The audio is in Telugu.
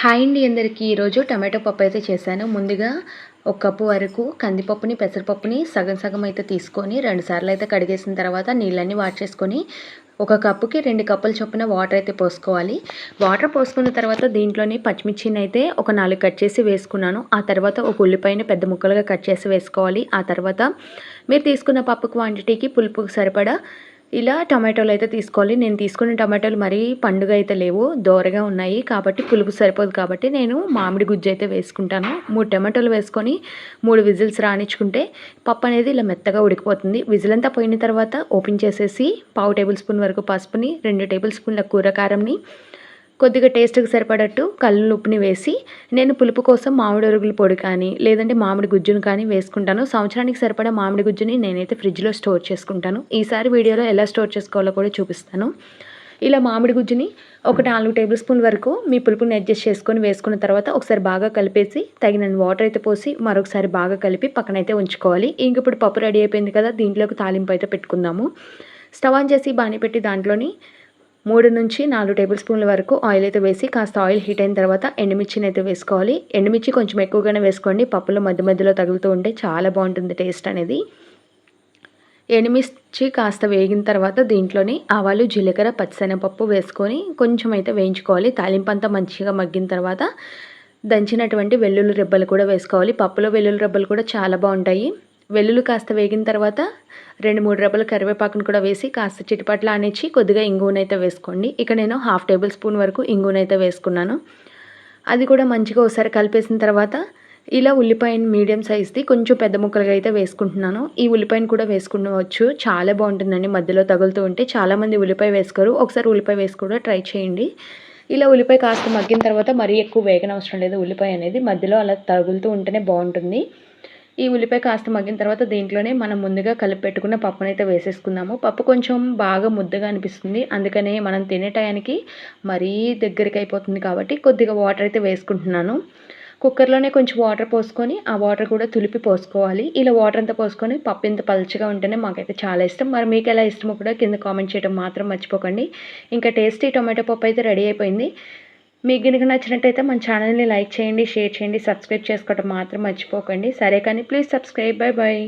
హాయ్ అండి అందరికీ. ఈరోజు టమాటో పప్పు అయితే చేశాను. ముందుగా ఒక కప్పు వరకు కందిపప్పుని పెసరపప్పుని సగం సగం అయితే తీసుకొని రెండుసార్లు అయితే కడిగేసిన తర్వాత నీళ్ళన్నీ వాచేసుకొని ఒక కప్పుకి రెండు కప్పుల చొప్పున వాటర్ అయితే పోసుకోవాలి. వాటర్ పోసుకున్న తర్వాత దీంట్లోని పచ్చిమిర్చిని అయితే ఒక నాలుగు కట్ చేసి వేసుకున్నాను. ఆ తర్వాత ఒక ఉల్లిపాయని పెద్ద ముక్కలుగా కట్ చేసి వేసుకోవాలి. ఆ తర్వాత మీరు తీసుకున్న పప్పు క్వాంటిటీకి పులుపుకి సరిపడా ఇలా టమాటోలు అయితే తీసుకోవాలి. నేను తీసుకున్న టమాటోలు మరీ పండుగ అయితే లేవు. దోరగా ఉన్నాయి కాబట్టి పులుపు సరిపోదు కాబట్టి నేను మామిడి గుజ్జు అయితే వేసుకుంటాను. మూడు టమాటోలు వేసుకొని మూడు విజిల్స్ రాణించుకుంటే పప్పు అనేది ఇలా మెత్తగా ఉడికిపోతుంది. విజిల్ అంతా పోయిన తర్వాత ఓపెన్ చేసేసి పావు టేబుల్ స్పూన్ వరకు పసుపుని రెండు టేబుల్ స్పూన్ల కూరకారంని కొద్దిగా టేస్ట్కి సరిపడట్టు కళ్ళు ఉప్పుని వేసి నేను పులుపు కోసం మామిడి అరుగుల పొడి కానీ లేదంటే మామిడి గుజ్జును కానీ వేసుకుంటాను. సంవత్సరానికి సరిపడా మామిడి గుజ్జుని నేనైతే ఫ్రిడ్జ్లో స్టోర్ చేసుకుంటాను. ఈసారి వీడియోలో ఎలా స్టోర్ చేసుకోవాలో కూడా చూపిస్తాను. ఇలా మామిడి గుజ్జుని ఒక నాలుగు టేబుల్ స్పూన్ వరకు మీ పులుపుని అడ్జస్ట్ చేసుకొని వేసుకున్న తర్వాత ఒకసారి బాగా కలిపేసి తగిన వాటర్ అయితే పోసి మరొకసారి బాగా కలిపి పక్కనైతే ఉంచుకోవాలి. ఇంక ఇప్పుడు పప్పు రెడీ అయిపోయింది కదా దీంట్లోకి తాలింపు అయితే పెట్టుకుందాము. స్టవ్ ఆన్ చేసి బాణీ పెట్టి దాంట్లోని మూడు నుంచి నాలుగు టేబుల్ స్పూన్ల వరకు ఆయిల్ అయితే వేసి కాస్త ఆయిల్ హీట్ అయిన తర్వాత ఎండుమిర్చిని అయితే వేసుకోవాలి. ఎండుమిర్చి కొంచెం ఎక్కువగానే వేసుకోండి. పప్పులో మధ్య మధ్యలో తగులుతూ ఉంటే చాలా బాగుంటుంది టేస్ట్ అనేది. ఎండుమిర్చి కాస్త వేగిన తర్వాత దీంట్లోని ఆవాలు జీలకర్ర పచ్చిశనగపప్పు వేసుకొని కొంచెం అయితే వేయించుకోవాలి. తాలింపు అంతా మంచిగా మగ్గిన తర్వాత దంచినటువంటి వెల్లుల్లి రెబ్బలు కూడా వేసుకోవాలి. పప్పులో వెల్లుల్లి రెబ్బలు కూడా చాలా బాగుంటాయి. వెల్లుల్లి కాస్త వేగిన తర్వాత రెండు మూడు రెబ్బల కరివేపాకును కూడా వేసి కాస్త చిటిపట్ల అనేసి కొద్దిగా ఇంగువనైతే వేసుకోండి. ఇక నేను హాఫ్ టేబుల్ స్పూన్ వరకు ఇంగువనైతే వేసుకున్నాను. అది కూడా మంచిగా ఒకసారి కలిపేసిన తర్వాత ఇలా ఉల్లిపాయను మీడియం సైజ్ది కొంచెం పెద్ద ముక్కలుగా అయితే వేసుకుంటున్నాను. ఈ ఉల్లిపాయను కూడా వేసుకునవచ్చు. చాలా బాగుంటుందండి. మధ్యలో తగులుతూ ఉంటే చాలామంది ఉల్లిపాయ వేసుకోరు. ఒకసారి ఉల్లిపాయ వేసి కూడా ట్రై చేయండి. ఇలా ఉల్లిపాయ కాస్త మగ్గిన తర్వాత మరీ ఎక్కువ వేగనవసరం లేదు. ఉల్లిపాయ అనేది మధ్యలో అలా తగులుతూ ఉంటేనే బాగుంటుంది. ఈ ఉల్లిపాయ కాస్త మగ్గిన తర్వాత దీంట్లోనే మనం ముందుగా కలిపి పెట్టుకున్న పప్పునైతే వేసేసుకుందాము. పప్పు కొంచెం బాగా ముద్దగా అనిపిస్తుంది. అందుకనే మనం తినే టయానికి మరీ దగ్గరికి అయిపోతుంది కాబట్టి కొద్దిగా వాటర్ అయితే వేసుకుంటున్నాను. కుక్కర్లోనే కొంచెం వాటర్ పోసుకొని ఆ వాటర్ కూడా తులిపి పోసుకోవాలి. ఇలా వాటర్ అంతా పోసుకొని పప్పు ఇంత పలుచగా ఉంటేనే మాకైతే చాలా ఇష్టం. మరి మీకు ఎలా ఇష్టమో కూడా కింద కామెంట్ చేయడం మాత్రం మర్చిపోకండి. ఇంకా టేస్టీ టొమాటో పప్పు అయితే రెడీ అయిపోయింది. మీకు కనుక నచ్చినట్టయితే మన ఛానల్ని లైక్ చేయండి షేర్ చేయండి సబ్స్క్రైబ్ చేసుకోవటం మాత్రం మర్చిపోకండి. సరే కానీ ప్లీజ్ సబ్స్క్రైబ్. Bye bye